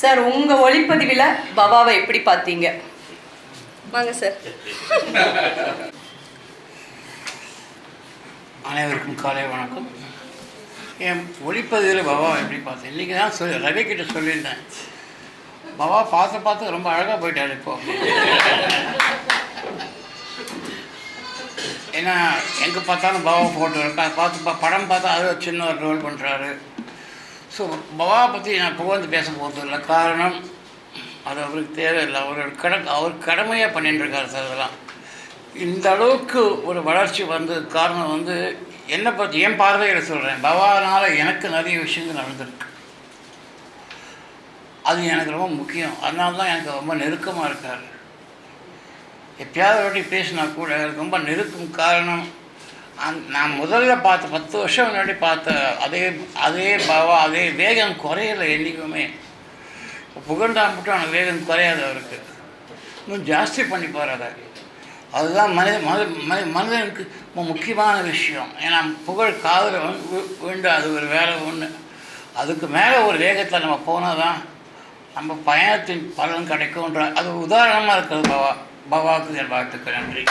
Sir உங்க ஒளிப்பதிவில் பவாவை எப்படி பார்த்தீங்க? வாங்க சார் அனைவருக்கும் காலை வணக்கம். என் ஒளிப்பதிவில் பவா எப்படி பார்த்தேன்? இன்றைக்கி தான் சொல்லி ரவி கிட்ட சொல்லியிருந்தேன். பவா பார்த்து பார்த்து ரொம்ப அழகாக போயிட்டார் இப்போ. ஏன்னா எங்கே பார்த்தாலும் பவா ஃபோட்டோ இருக்கா பார்த்து பா படம் பார்த்தா அது ஒரு சின்ன ஒரு ரோல் பண்ணுறாரு ஸோ பவா பற்றி நான் புகழ்ந்து பேச போகிறது இல்லை காரணம் அது அவருக்கு தேவையில்லை. அவரோட கடன் அவர் கடமையாக பண்ணிட்டுருக்காரு சார் அதெல்லாம் இந்த அளவுக்கு ஒரு வளர்ச்சி வந்தது காரணம் வந்து என்னை பற்றி என் பார்வையில் சொல்கிறேன் பவானால் எனக்கு நிறைய விஷயங்கள் நடந்திருக்கு. அது எனக்கு ரொம்ப முக்கியம். அதனால தான் எனக்கு ரொம்ப நெருக்கமாக இருக்கார். எப்பயாவது வாட்டி பேசினா கூட எனக்கு ரொம்ப நெருக்கம் காரணம் அந் நான் முதல்ல பார்த்த பத்து வருஷம் முன்னாடி பார்த்த அதே அதே பாவா அதே வேகம் குறையலை என்றைக்குமே. புகழ்ந்தா மட்டும் அந்த வேகம் குறையாது அவருக்கு. இன்னும் ஜாஸ்தி பண்ணிப்பார் அதை அதுதான் மனித மனித மனித மனிதனுக்கு ரொம்ப முக்கியமான விஷயம். ஏன்னா புகழ் காதல் உண்டு அது ஒரு வேலை ஒன்று அதுக்கு மேலே ஒரு வேகத்தில் நம்ம போனால் தான் நம்ம பயணத்தின் பலன் கிடைக்கும்ன்ற அது உதாரணமாக இருக்கிறது பவா. பவாக்கு என் வாழ்த்துக்கு நன்றி.